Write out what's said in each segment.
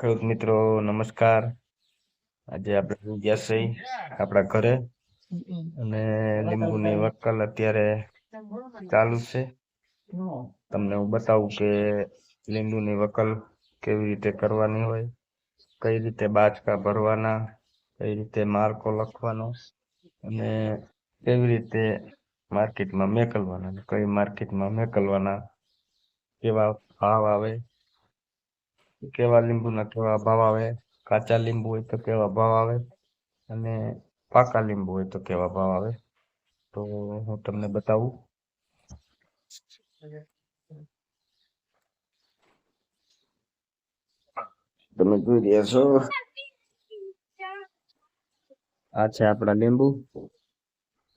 ખેડૂત મિત્રો, નમસ્કાર. આજે આપણે ગયા છે આપણા ઘરે. અને લીંબુની વક્કલ અત્યારે ચાલુ છે. તમને હું બતાવું કે લીંબુની વકલ કેવી રીતે કરવાની હોય, કઈ રીતે બાચકા ભરવાના, કઈ રીતે માર્કો લખવાનો, અને કેવી રીતે માર્કેટમાં મેકલવાના, કઈ માર્કેટમાં મેકલવાના, કેવા ભાવ આવે કેવા લીંબુના કેવા ભાવ આવે કાચા લીંબુ હોય તો કેવા ભાવ આવે અને પાકા લીંબુ હોય તો કેવા ભાવ આવે? તો હું તમને બતાવું. તમે જોઈ રહ્યા છો? આ છે આપણા લીંબુ.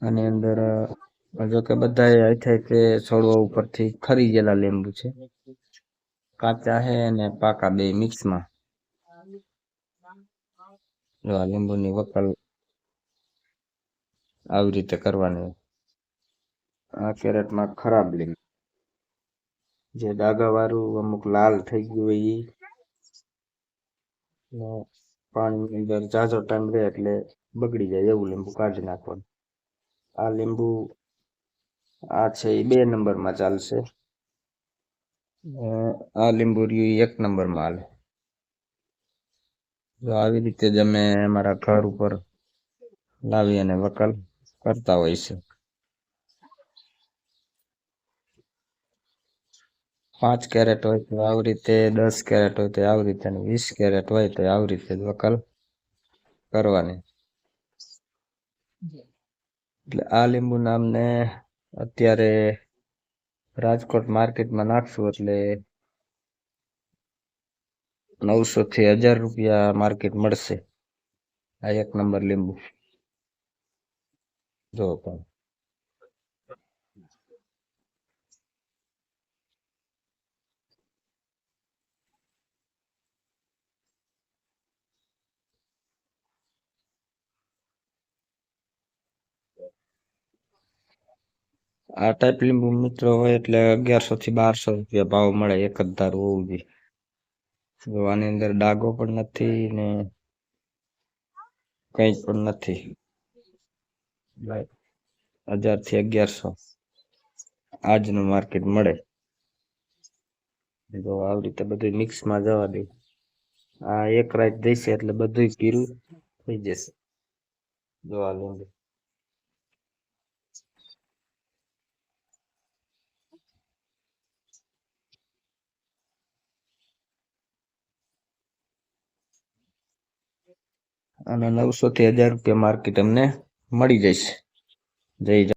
આની અંદર જો કે બધા થાય કે છોડવા ઉપરથી ખરી ગયેલા લીંબુ છે. કાચા છે અને પાકા બે મિક્સમાં. જો આ લીંબુની વકલ આવી રીતે કરવાની. આ કેરેટમાં ખરાબ લીંબુ. જે ડાઘા વાળું અમુક લાલ થઈ ગયું હોય એ પાણીની અંદર ઝાઝો ટાઈમ રહે એટલે બગડી જાય એવું લીંબુ કાઢી નાખવાનું. આ લીંબુ આ છે એ બે નંબરમાં ચાલશે. આ લીંબુ રહ્યું એક નંબરમાં હાલે જો આવી રીતે જ અમે અમારા ઘર ઉપર લાવી અને વકલ કરતા હોય છે. પાંચ કેરેટ હોય તો આવી રીતે દસ કેરેટ હોય તો આવી રીતે અને વીસ કેરેટ હોય તો આવી રીતે જ વકલ કરવાની. એટલે આ લીંબુ નામને અત્યારે રાજકોટ માર્કેટમાં નાખશું એટલે નવસો થી હજાર રૂપિયા માર્કેટ મળશે. આ એક નંબર લીંબુ. જો પણ. આ ટાઈપ લીંબુ મિત્રો હોય એટલે અગિયારસો થી બારસો રૂપિયા ભાવ મળે, એક જ ધાર હોવું જોઈએ આની અંદર ડાઘો પણ નથી ને કઈ પણ નથી. હજારથી અગિયારસો આજનું માર્કેટ મળે. જો આવી રીતે બધું મિક્સમાં જવા દે. આ એક રાત દઈશે એટલે બધું પીરું થઈ જશે. જોવા લીંબુ. અને નવસો થી હજાર રૂપિયા માર્કેટ અમને મળી જશે. જય